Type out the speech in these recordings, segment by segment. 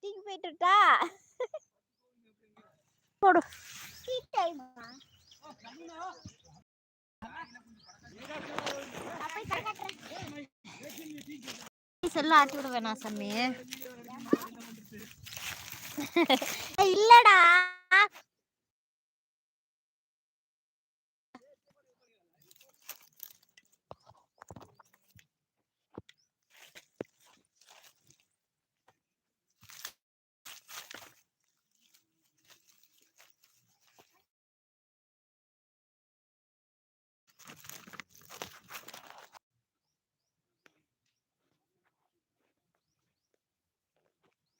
தூக்கி போயிட்டுட்டா போடு. செல்ல ஆட்டி விட வேணாம் சாமி. இல்லடா.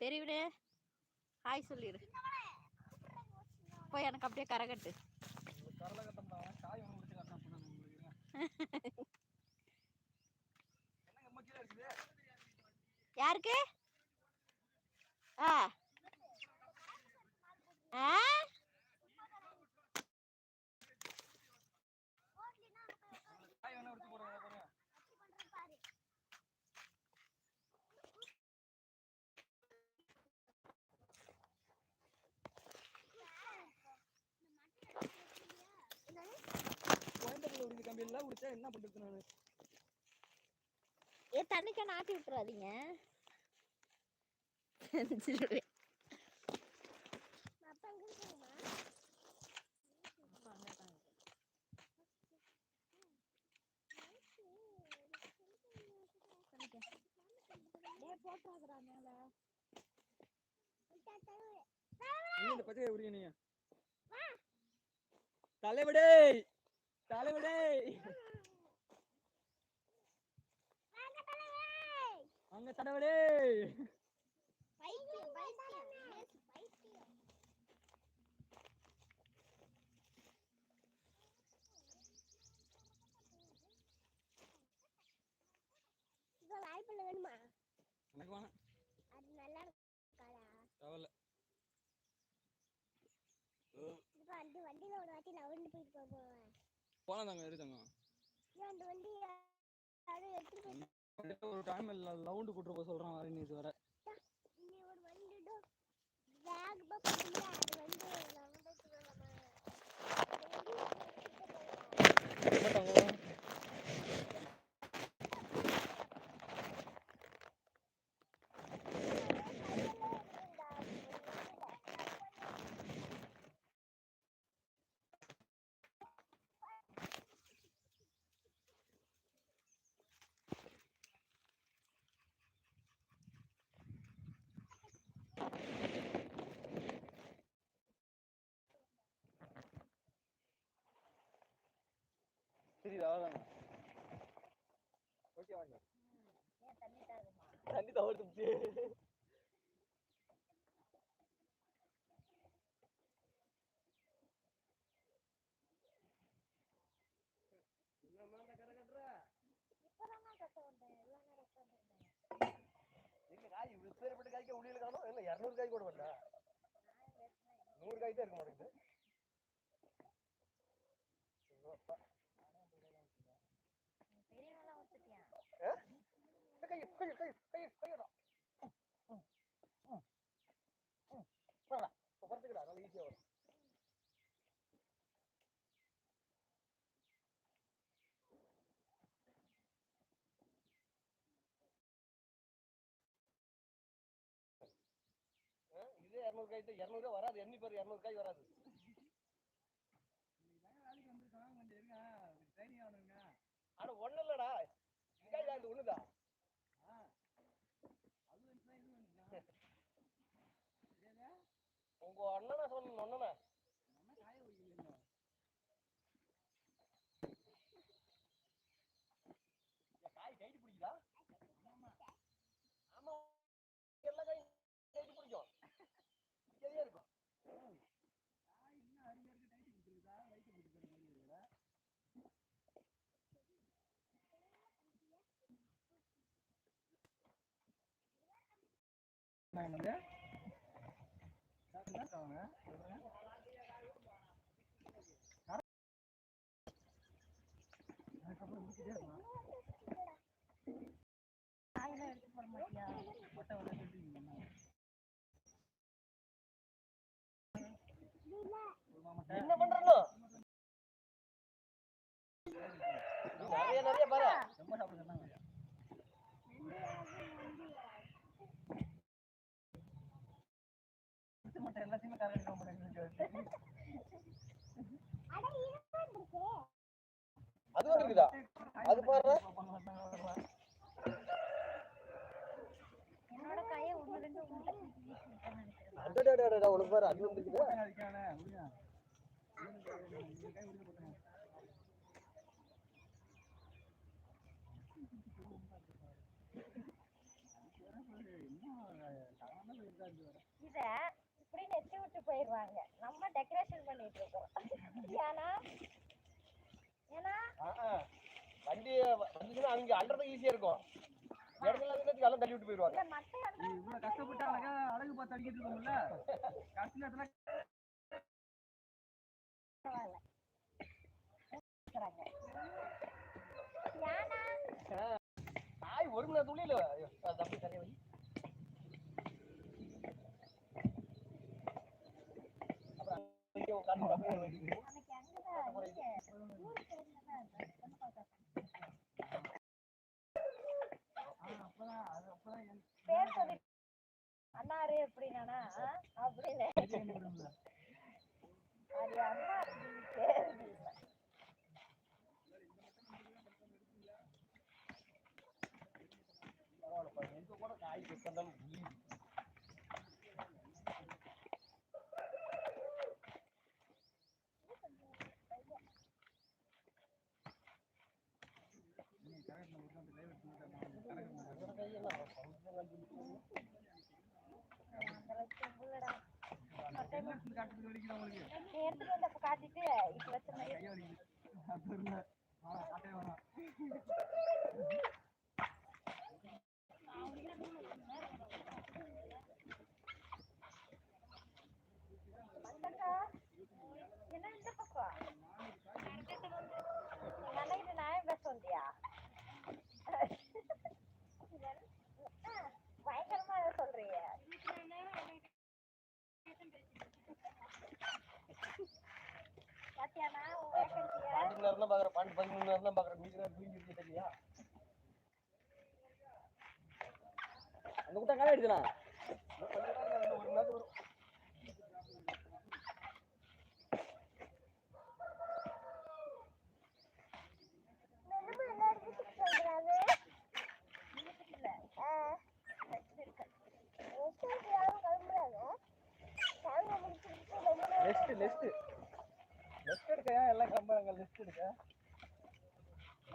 பெரியவனே ஹாய் சொல்லிடு போய் எனக்கு அப்படியே கரகட்டு யாருக்கு ஆ ஆ கம்பி எல்லாம் உடிச்சா என்ன பண்றது நானு? ஏ தண்ணிக்க நாட்டி விட்டுறாதீங்க. செஞ்சிருவேன். நீ இந்த பச்சையை உரிய தலைவிடே தலைவிடே அங்க தலைவிடே வேணுமா எனக்கு வேணாம் அது நல்லா இருக்காடா தேவையில்ல இப்ப அந்த வண்டியில ஒரு வாட்டி நவந்து போயிட்டு போவேன் போனா தாங்க எடுத்தாங்க ஒரு டைம் லவுண்டு கூட்டு போக சொல்றான் வர நீ வண்டி பேக் சரி அவ்வளோதாங்க ஓகே வாங்க. தண்ணி தவிர்த்து காய் இப்படி பேர்பட்ட காய்க்க உளியில காணும் இல்லை இரநூறு காய் கூட வரல காய் தான் இருக்க மாட்டேங்குது கை கை கை கை கைடா இரநூறு காய் தான் இரநூறுவா வராது. எண்ணி பாரு இரநூறு காய் வராது. ஆனா ஒண்ணு இல்லடா. இந்த காய் அது ஒண்ணுதான் உங்க அண்ணனை சொல்லணும் அண்ணனை காய் கைட்டு பிடிக்குதா? ஆமா. எல்லா காய் என்னங்க அட இருக்கான் இருக்கு அது இருக்குதா அது பாரு என்னோட கையை ஒன்று ரெண்டு உங்கள்கிட்ட அடடடடடா உனக்கு பாரு அது வந்துருக்குதா. இத போயிடுவாங்க நம்ம டெக்கரேஷன் பண்ணிட்டு இருக்கோம். ஏன்னா ஏன்னா. வண்டி வந்துச்சுன்னா அவங்க அல்றதுக்கு ஈஸியா இருக்கும். இடத்துல தள்ளி விட்டு போயிடுவாங்க. இவ்வளவு கஷ்டப்பட்டு அழகா அழகு பார்த்து அடிக்கிட்டு இருக்கோம்ல? கடைசி நேரத்துல நாய் ஒரு மணி இல்ல அது அப்படி தனியா வை அப்புறம் இங்க உட்கார்ந்து பசங்க வச்சுக்கிட்டு. நமக்கு அங்கதான் இங்க ஊருக்கு இருந்ததா பொண்ணு பார்க்க அப்பதான் அது அப்பதான் எனக்கு பேர் சொல்லி அண்ணாரு அப்படின்னா அப்படின்னு தெரியும். அது அண்ணா அப்படின்னு பேர் இல்லை. பரவாயில்லப்பா, எங்க கூட காய் பெருசாந்தாலும் புரியுது. உன்னோட கையெல்லாம் பவுடர் அந்த லட்சம் உள்ளடா. எடுத்து காட்டுறது வலிக்குது உங்களுக்கு எடுத்துட்டு வந்து காட்டிட்டு வலிக்குது அது இல்ல என்ன இந்த பக்கம் இது நான் பேச வந்தியா ஆ, பயங்கரமா ஏதோ சொல்றீங்க வேக்கன்சிய பாண்டு நேரம் பாக்குறேன் பாண்டு பதிமூணு நேரம் தான் பாக்குறேன் மீதி நேரம் தூங்கி அந்த ஒரு மணி வரும் என்னமா எல்லாரும் லிஸ்ட் லெஸ்ட் எடுக்க எல்லாம் கிளம்புறாங்க லிஸ்ட் எடுக்க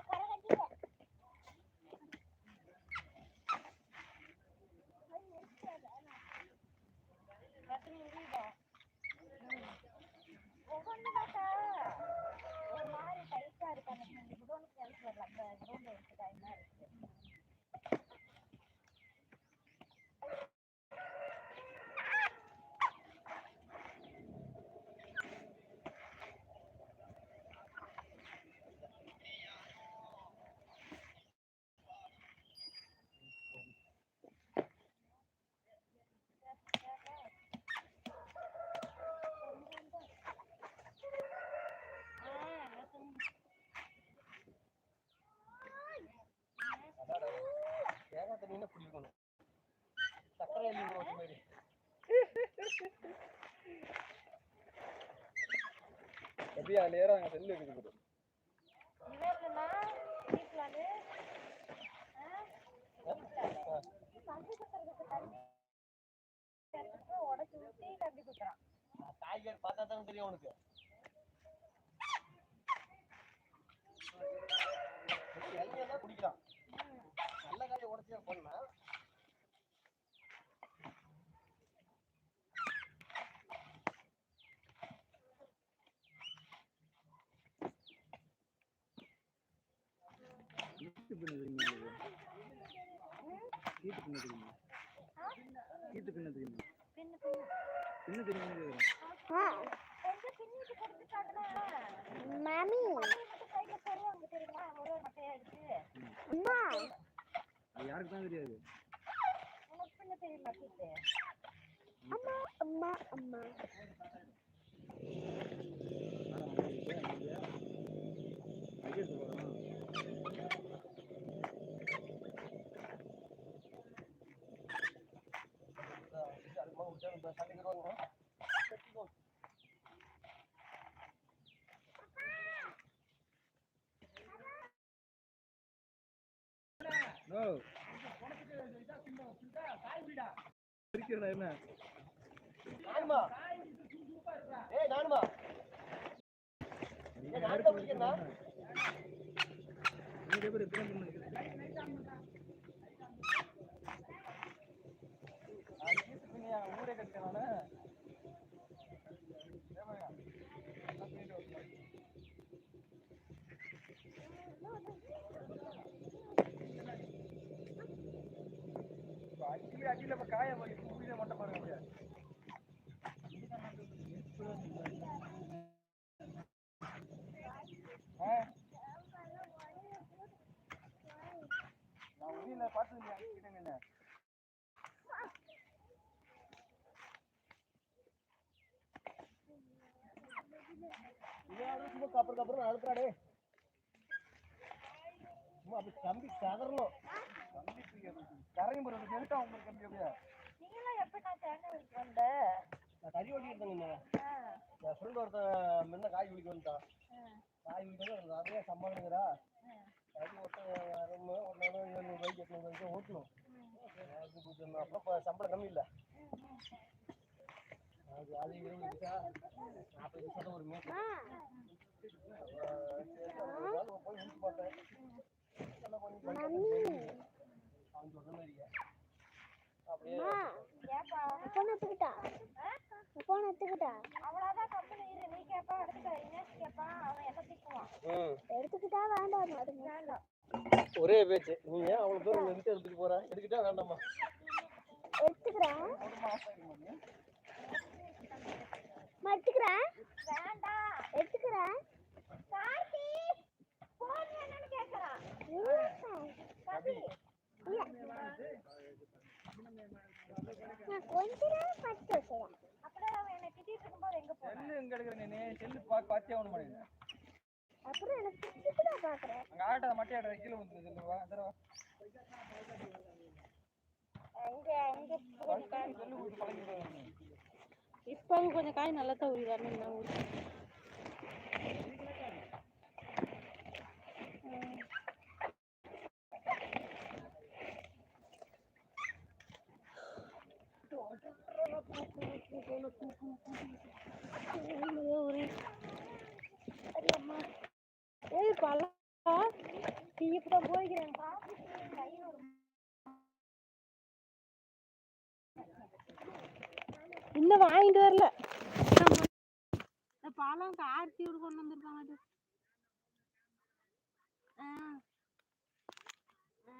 கரை கட்டிட்டேன் கட்டி முடியுதா ஒவ்வொன்றுதாக்கா ஒரு மாதிரி டைட்டா இருக்கு அந்த இந்த குடோனுக்கு எடுத்து வரல அந்த குடோன்ல எடுத்து டைமா இருக்கு அதான் தேங்காய் தண்ணினா குடிக்கணும் சக்கரை எள்ளி ஊற வச்ச மாதிரி எப்படியா நேரம் அங்கே செல்லு இருக்குது இவர்லனா வீட்டுலான்னு கம்பி குத்துறதுக்கு தண்ணி எடுத்துட்டு உடச்சி ஊற்றி கம்பி குத்துறான் காய்கறி பார்த்தா தான் தெரியும் உனக்கு. குடிக்கிறான் நல்ல காயை உடச்சி பண்ணா கீட்டு பின்ன தெரியுமா உங்களுக்கு? கீட்டு பின்ன தெரியுமா? கீட்டு பின்ன தெரியுமா? பின்னு மாமி. யாருக்கு தான் தெரியாது? அம்மா அம்மா அம்மா. என்ன? ஏய் நானுமா? ஏய் நானுமா பிடிக்கிறதா நீங்க எப்படி பிளான் பண்ணுங்க ஊரே கட்டவானே அடிக்கடி அடியில் இப்போ காய பண்ணி குடியில மட்டும் பாருங்க ஆ? நான் உயிரில பார்த்து நீ என்ன. கப்பர் கப்பர் அப்படி கம்பி கதறணும். கரையும் எப்படியா நீங்களாம் எப்படா தேங்காய் வந்த நான் கறி ஓட்டி இருந்தேங்க ஒருத்தன் முன்ன காய் குடிக்க வந்துட்டான். காய் குடிக்கிறது நிறைய சம்பாதிக்கிறா ஓட்ட அரைம ஒரு நாள் ஏழ்நூறு ரூபாய்க்கு எட்நூறு ரூபாய்க்கு ஓட்டணும். அது கொஞ்சம் அப்புறம் சம்பளம் கம்மி இல்லை. அது அது இருபது பைசா நாற்பது பைசா தான் ஒரு ஆ. போய் முடிச்சு பார்த்தேன். அவன் சொன்ன மாதிரியே ஃபோன் எடுத்துக்கிட்டா ஃபோன் எடுத்துக்கிட்டா அவ்வளோதான் கம்பெனி இரு நீ கேப்பா எடுத்துக்க இனேஷ் கேட்பான் அவன் என்ன திக்குவான் ம் எடுத்துக்கிட்டா வேண்டாம் அதுங்க வேண்டாம் ஒரே பேச்சு. நீ ஏன் அவ்வளோ தூரம் நிறுத்தி எடுத்துட்டு போற? எடுத்துக்கிட்டா வேண்டாமா எடுத்துக்கிறேன். அம்மா, எடுத்துக்கிறேன் வேண்டாம் எடுத்துக்கிறேன் கார்த்தி போன் வேணும்னு கேட்கறான் கபி நான் கொஞ்ச நேரம் பட்டு வைக்கிறேன் அப்படியே அவன் என்னை திட்டிட்டு இருக்கும்போது எங்க போன செல்லு எங்க எடுக்கிறேன் நீ செல்லு பார்த்தே ஒன்று பண்ணிடுறேன் அப்புறம் எனக்கு பிடிச்சிட்டு தான் பார்க்குறேன் அங்கே ஆட்டை மட்டை ஆடுற கீழே வந்துருது செல்லு வா தர இங்க இங்க செல்லு கொடுத்து பழகிடுவாங்க இப்போ கொஞ்சம் காய் நல்லா தான் உரிவாருன்னு நான் ஊருக்கு ஏய் பழம் நீ இப்பதான் போய்க்கிறேன் இன்னும் வாங்கிட்டு வரல இந்த பழம் கார்த்தி ஒரு கொண்டு வந்திருக்காங்க அது ஆ ஆ.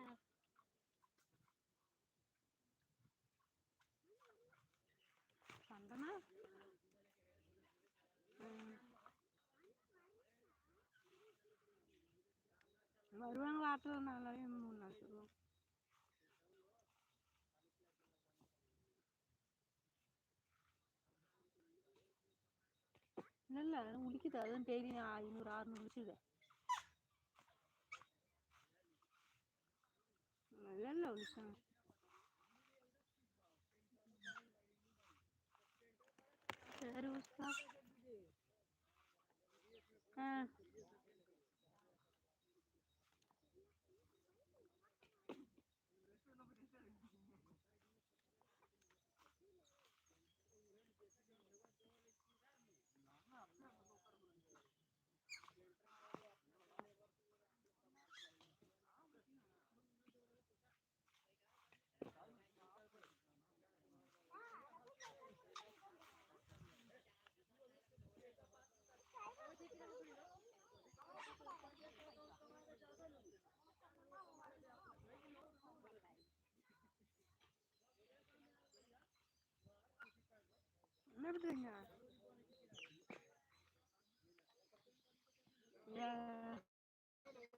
சந்தனா ம். வருவாங்களா ஆட்டில் நாளாவே மூணு நாள் சொல்லுவாங்க இல்லை இல்லை அதுவும் டெய்லி ஐநூறு அறுநூறு விற்குது இல்லை இல்லை உடிச்சாங்க சரி உஸ்தா. ஆ. என்ன பண்ணுறீங்க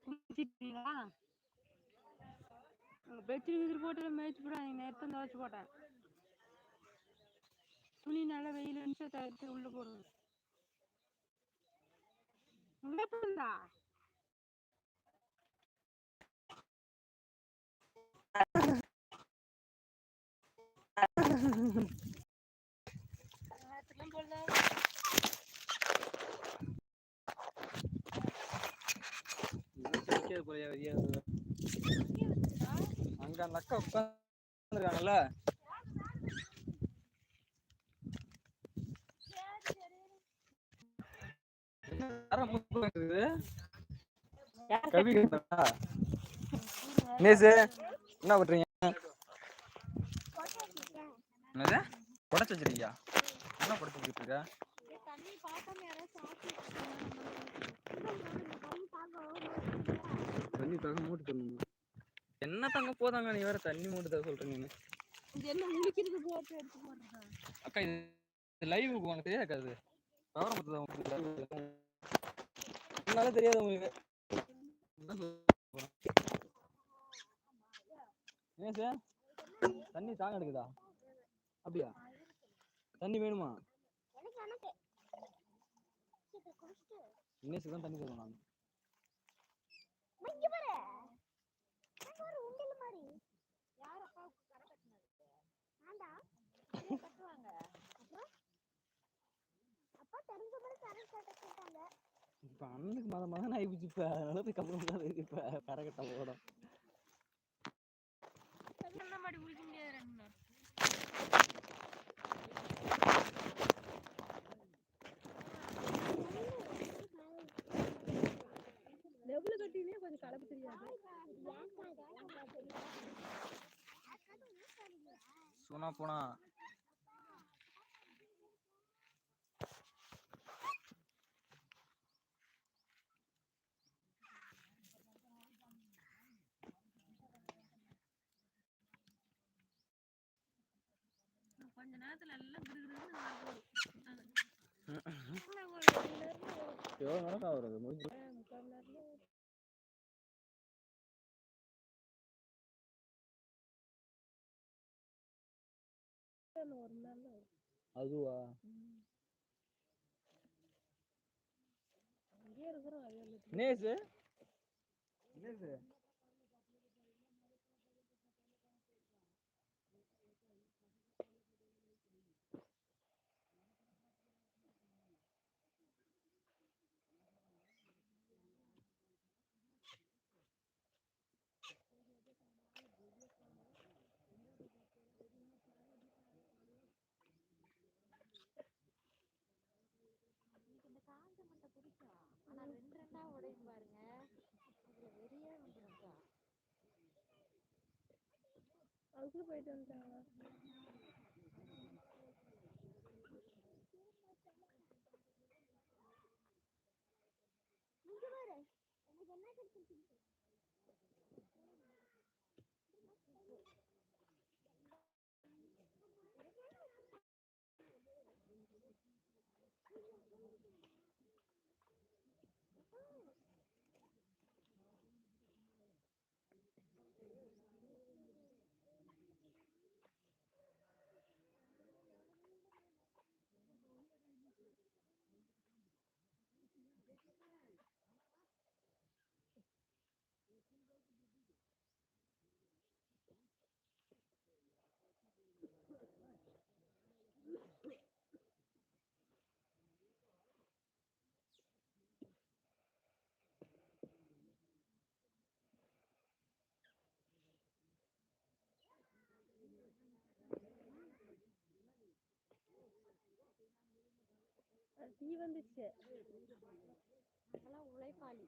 குளிச்சிட்டீங்களா பெட்ஷீட் கிதிர் போட்டு மேய்ச்சி போடாதீங்க நேரத்தை துவைச்சி போட்டேன். துணி நல்லா வெயில் நிமிஷம் துவைச்சி உள்ளே போடுங்க. போலையா வெளியே போறியா வெளியே அங்க அந்த அக்கா உட்காந்துருக்காங்கல்ல நேசு என்ன பண்றீங்க? என்னது? உடச்சு வச்சிருக்கியா? என்ன படுத்து வச்சிருக்கா? தண்ணி தாங்க மூட்டு தரணும் என்ன தங்க போதாங்க நீ வேற தண்ணி மூட்டு தர சொல்ற நீ இது என்ன முழிக்கிறது போட்டு எடுத்து போடுறதா அக்கா இது லைவுக்கு உனக்கு தெரியாது அது விவரம் பத்ததா உங்களுக்கு? என்னால தெரியாது உங்களுக்கு. ஏன் சார் தண்ணி தாங்க எடுக்குதா? அப்படியா? தண்ணி வேணுமா? இன்னேசி தான் தண்ணி தருவேன் நான். இங்க பாரு. அங்க ஒரு உண்டியல் மாதிரி யார் அப்பாவுக்கு கரை கட்டினது ஆண்டா கட்டுவாங்க அப்புறம்? அப்பா தெரிஞ்ச மாதிரி கரண்ட் கட்டிட்டாங்க இப்போ அண்ணனுக்கு மத மதன் ஆயிடுச்சு இப்போ. அதனால போய் கப்பல் தான் இருக்கு இப்போ. கரகட்டம் ஓடும் என்ன மாடி குளிக்க முடியாது ரெண்டு நாள் லெவலு கட்டினே கொஞ்சம் கலப்பு தெரியாது சோனா போனா கொஞ்ச நேரத்துல எல்லாம் கிருகிருன்னு ஆகும். எவ்வளோ நேரம் ஆகுறது முடிஞ்சு ஒரு நாள் அதுவா? நேசு நேசு ரெண்டா பாருங்க. இதுல வெறியே வந்துருக்கா. அதுக்குள்ள போயிட்டு வந்துட்டாங்களா? தீ வந்துச்சு. அதெல்லாம் உழைப்பாளி.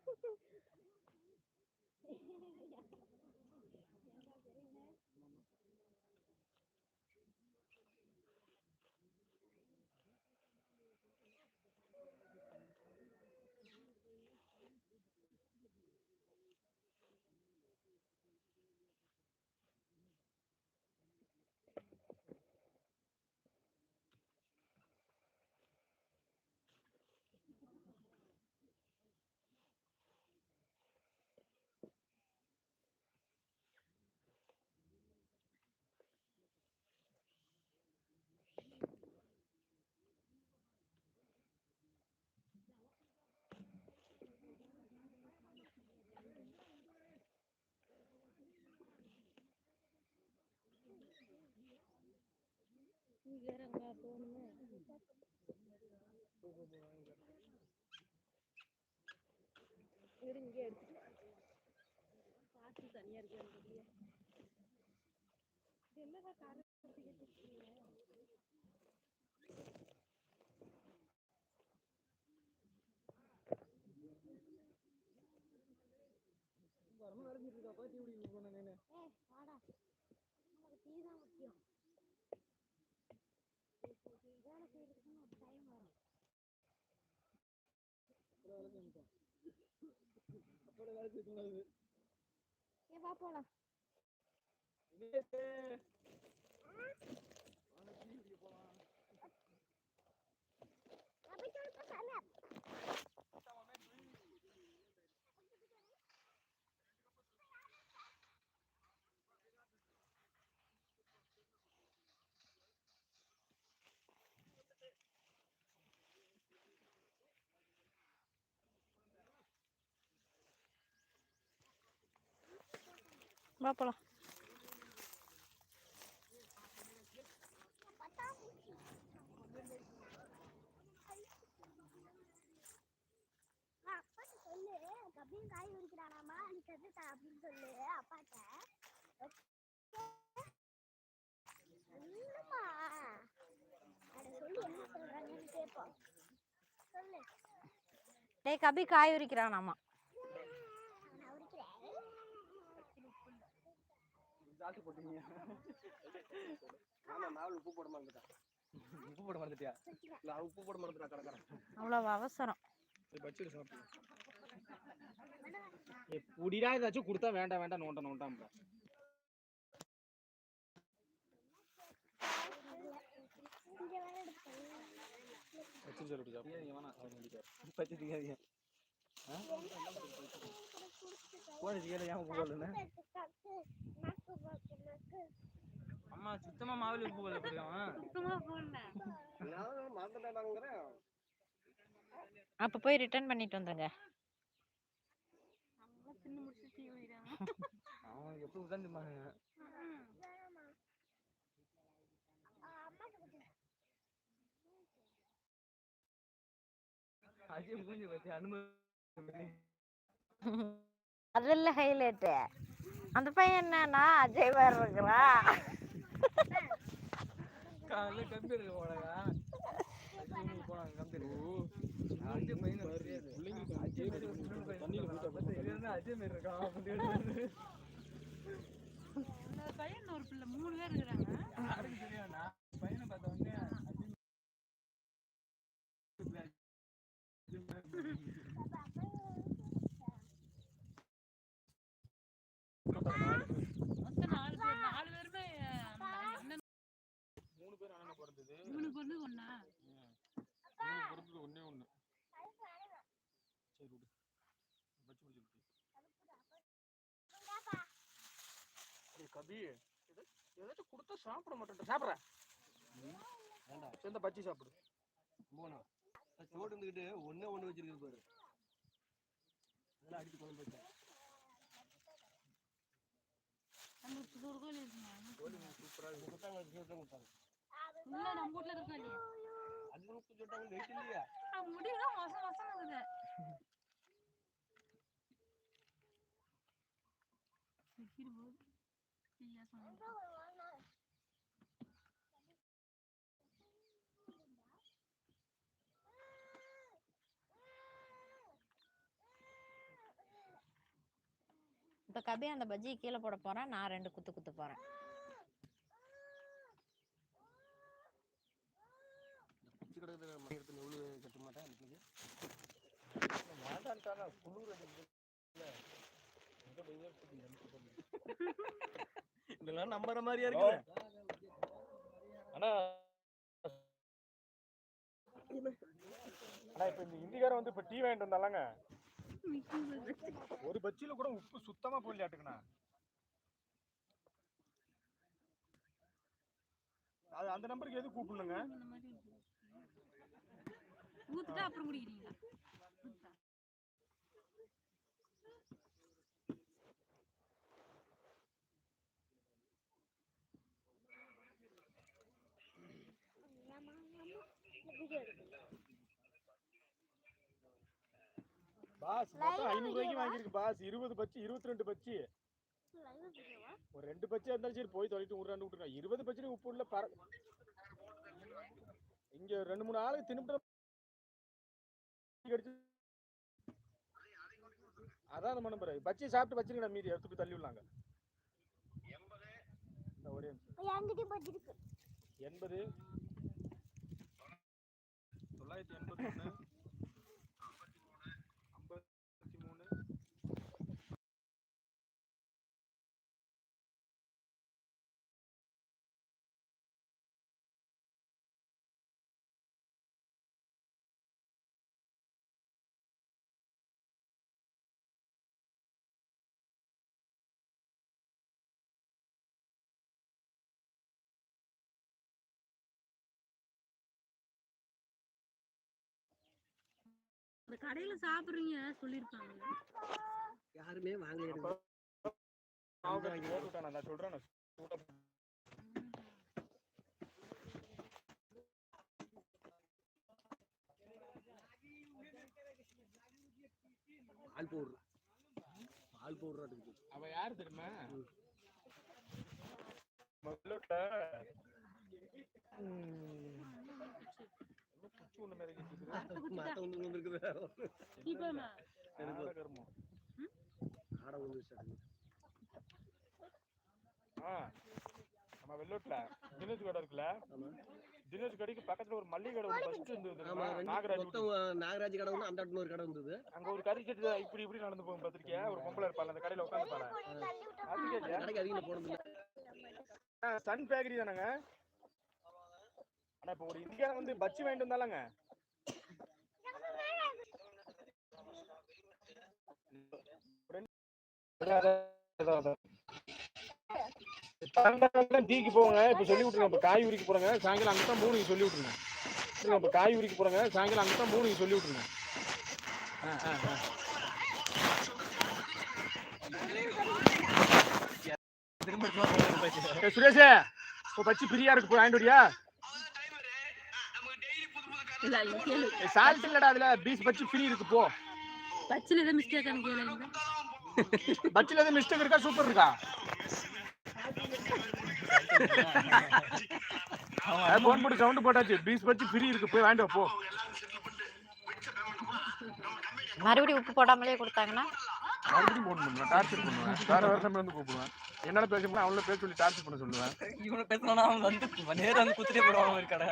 விகாரங்களா போகணுமே இங்கே எடுத்துக்கலாம் பார்சல் தனியாக இருக்கு இது என்னடா காரணம் வரமா வரைஞ்சிருக்கா பாத்தி விடுங்க போனேன் நான் வாடா. நமக்கு டீ தான் முக்கியம். ஏ வா போலாம். அப்படி வா போலாம். அப்பாட்ட சொல்லு. கபில் காய் உரிக்கிறானாமா? நீ கத்துட்டா அப்படின்னு சொல்லு அப்பாட்ட. இல்லம்மா அட சொல்லி என்ன சொல்றாங்கன்னு கேட்போம் சொல்லு. டேய் கபி காய் உரிக்கிறானாமா நான் உரிக்கிறேன் ஜாஸ்தி போட்டீங்க ஆமா நாவல் உப்பு போட மறந்துட்டேன் உப்பு போட மறந்துட்டியா? நான் உப்பு போட மறந்துட்டா கடற்கறேன் அவ்வளவு அவசரம். பச்சிடு சாப்பிடு. புடிடா ஏதாச்சும் கொடுத்தா வேண்டாம் வேண்டாம் நோண்ட நோண்டாம் வச்சு சொல்லிட்டு சாப்பிடு. பச்சு திங்காதீங்க. அம்மா சுத்தமா மாவுல உப்பு போல அப்ப போய் ரிட்டர்ன் பண்ணிட்டு வந்துருங்க. அவன் எப்படி உட்காந்துப்பாங்க அஜய் மூஞ்சி பத்தி அனுமதி அதில் ஹைலைட்டு அந்த பையன் என்னன்னா அஜய் வேற இருக்கிறான். பையன் ஒரு பிள்ளை மூணு பேர் இருக்கிறாங்க யாருக்கு தெரியும் நான் பையனை பார்த்த உடனே அஜய் மொத்தம் நாலு பேர் நாலு பேருமே அஹ், அண்ணன் மூணு பேர் அண்ணன் பிறந்தது இவனுக்கு ஒண்ணு ஒண்ணா மூணு பிறந்தது ஒண்ணே ஒண்ணு சரி விடு வச்சு முடிச்சு ஏய் கபி. ஏதா- ஏதாச்சும் கொடுத்தா சாப்பிட மாட்டேன் சாப்பிட்றேன் வேண்டாம் சேர்ந்த பச்சி சாப்பிடு. போனா. சோடு இருந்துக்கிட்டு ஒண்ணே ஒண்ணு வச்சிருக்கு பாரு. அதெல்லாம் அடிச்சு குழம்பு வச்சேன் முடியெல்லாம் மோசம் மோசம் இருக்குது போது. ஐயா சொன்னாங்க இப்ப கபி அந்த பஜ்ஜி கீழே போட போறான். நான் ரெண்டு குத்து குத்து நூல் கட்ட மாட்டேன் இதெல்லாம் நம்புற மாதிரியா இருக்குது ஆனா ஆனா இப்ப இந்த இந்திக்காரன் வந்து இப்ப டீ வாங்கிட்டு வந்தாலங்க? ஒரு பச்சியில கூட உப்பு சுத்தமா போடலையாட்டுக்குண்ணா. அது அந்த நம்பருக்கு எது கூப்பிடணுங்க? இருக்கு. ஊத்துட்டா அப்புறம் குடிக்கிறீங்களா? பாஸ். மொத்தம் ஐநூறு ரூபாய்க்கு வாங்கியிருக்கு பாஸ். இருபது பச்சி இருபத்தி ரெண்டு பச்சி ஒரு ரெண்டு பச்சை இருந்தாலும் சரி போய் தொலைட்டு விட்றான்னு விட்டுருக்கேன் இருபது பச்சில உப்பு உள்ள பர இங்க ரெண்டு மூணு ஆளுக்கு தின்னுட்டு அதான் மனம் பாரு பச்சி சாப்பிட்டு வச்சிருக்கடா மீதி. எடுத்து போய் தள்ளி விடலாங்க. ஒரே எண்பது. தொள்ளாயிரத்தி எண்பத்தி ஒன்று கடையில சாப்பிடுறீங்க சொல்லிருப்பாங்க யாருமே விட்டானா நான் சொல்றேன் பால் பவுடர் பால் பவுடர் அதுக்கு அவ யாரு தெரியுமா? முதல்ல நம்ம வெள்ளோட்ல தினேஷ் கடை இருக்குல்ல? தினேஷ் கடைக்கு பக்கத்துல ஒரு மல்லிகை கடை ஃபர்ஸ்ட் இருந்தது நாகராஜ். நாகராஜ் கடை அந்த இடத்துல ஒரு கடை இருந்தது அங்க ஒரு கறி செட்டு இப்படி இப்படி நடந்து போகும் பார்த்திருக்கியா? ஒரு பொம்பளை இருப்பாள் அந்த கடையில உட்காந்துருப்பாள் அது கேட்டியா கடைக்கு அதிகம் போனது இல்லை. சன் பேக்கரி தானங்க? ஆனா இப்போ ஒரு இந்தியால வந்து பச்சி வாங்கிட்டு வந்தாலங்க? டீக்கு போங்க இப்ப சொல்லி விட்டுருங்க. இப்ப காய் உரிக்க போறங்க சாயங்காலம் அங்கே தான் மூணு சொல்லி விட்டுருங்க. இப்ப காய் உரிக்க போறங்க சாயங்காலம் அங்கே தான் மூணு சொல்லி விட்டுருங்க. ஆ ஆ ஆ. ஏய், சுரேஷே இப்போ பச்சி ஃப்ரீயா இருக்கு போய் வாங்கிட்டு வரியா? சால்ட் இல்லடா அதுல. பீஸ் பச்சி ஃப்ரீ இருக்கு போ. பச்சில ஏதோ மிஸ்டேக் கேளுங்க பச்சில எதுவும் மிஸ்டேக் இருக்கா சூப்பர் இருக்கா? போன் போட்டு சவுண்ட் போட்டாச்சு. பீஸ் பச்சி ஃப்ரீ இருக்கு போய் வாங்கிட்டு போ. மறுபடியும் உப்பு போடாமலே கொடுத்தாங்கன்னா? மறுபடியும் போன் பண்ணுவேன் டார்ச்சர் பண்ணுவேன். வேற வேற நம்பர் வந்து கூப்பிடுவேன். என்னால பேச முடியும் அவங்கள பேச சொல்லி டார்ச்சர் பண்ண சொல்லுவேன். இவனை பேசணும்னா அவன் வந்து நேரம் வந்து குத்துட்டே போடுவாங்க ஒரு கடை